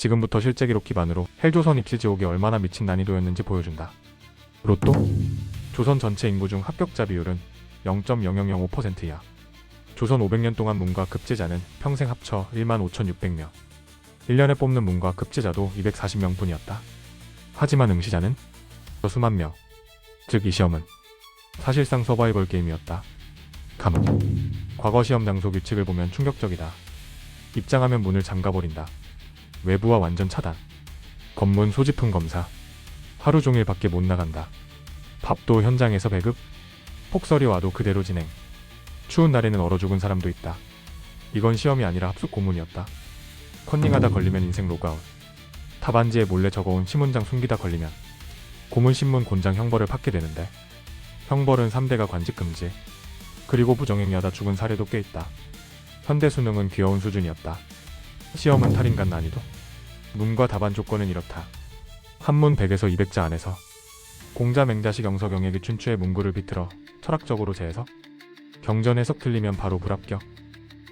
지금부터 실제 기록 기반으로 헬조선 입시 지옥이 얼마나 미친 난이도였는지 보여준다. 로또 조선 전체 인구 중 합격자 비율은 0.0005%야. 조선 500년 동안 문과 급제자는 평생 합쳐 1만 5,600명. 1년에 뽑는 문과 급제자도 240명 뿐이었다. 하지만 응시자는 수만 명. 즉 이 시험은 사실상 서바이벌 게임이었다. 감은 과거 시험 장소 규칙을 보면 충격적이다. 입장하면 문을 잠가버린다. 외부와 완전 차단. 검문 소지품 검사. 하루 종일 밖에 못 나간다. 밥도 현장에서 배급. 폭설이 와도 그대로 진행. 추운 날에는 얼어 죽은 사람도 있다. 이건 시험이 아니라 합숙 고문이었다. 컨닝하다 걸리면 인생 로그아웃. 타반지에 몰래 적어온 시문장 숨기다 걸리면 고문 신문 곤장 형벌을 받게 되는데 형벌은 3대가 관직 금지. 그리고 부정행위하다 죽은 사례도 꽤 있다. 현대 수능은 귀여운 수준이었다. 시험은 탈인간 난이도. 문과 답안 조건은 이렇다. 한문 100에서 200자 안에서 공자 맹자식 영서 경액이 춘추의 문구를 비틀어 철학적으로 재해석 경전 해석 틀리면 바로 불합격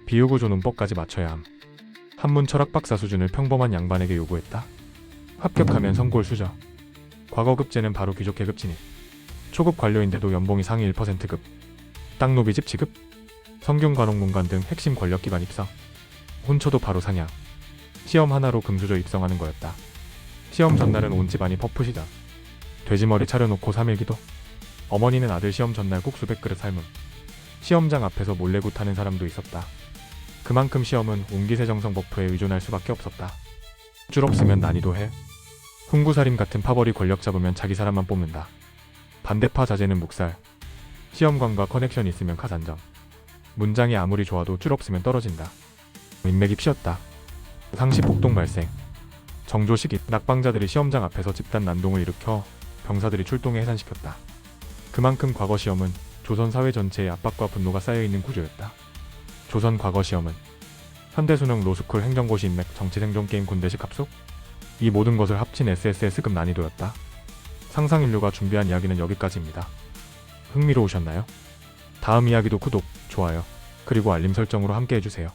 비유구조 논법까지 맞춰야 함. 한문 철학 박사 수준을 평범한 양반에게 요구했다. 합격하면 선골 수저. 과거 급제는 바로 귀족 계급 진입. 초급 관료인데도 연봉이 상위 1%급. 땅노비집 지급. 성균 관홍문관 등 핵심 권력 기관 입성 혼처도 바로 상향 시험 하나로 금수저 입성하는 거였다. 시험 전날은 온 집안이 퍼프시다. 돼지머리 차려놓고 3일 기도. 어머니는 아들 시험 전날 국 수백 그릇 삶음. 시험장 앞에서 몰래 굿하는 사람도 있었다. 그만큼 시험은 옹기세정성 버프에 의존할 수밖에 없었다. 줄 없으면 난이도 해. 훈구살인 같은 파벌이 권력 잡으면 자기 사람만 뽑는다. 반대파 자제는 묵살. 시험관과 커넥션 있으면 카산정 문장이 아무리 좋아도 줄 없으면 떨어진다 인맥이 피었다 상시 폭동 발생 정조식 낙방자들이 시험장 앞에서 집단 난동을 일으켜 병사들이 출동해 해산시켰다. 그만큼 과거 시험은 조선 사회 전체의 압박과 분노가 쌓여있는 구조였다. 조선 과거 시험은 현대 수능 로스쿨 행정고시 인맥 정치 생존 게임 군대식 합숙 이 모든 것을 합친 SSS급 난이도였다. 상상 인류가 준비한 이야기는 여기까지입니다. 흥미로우셨나요? 다음 이야기도 구독, 좋아요, 그리고 알림 설정으로 함께 해주세요.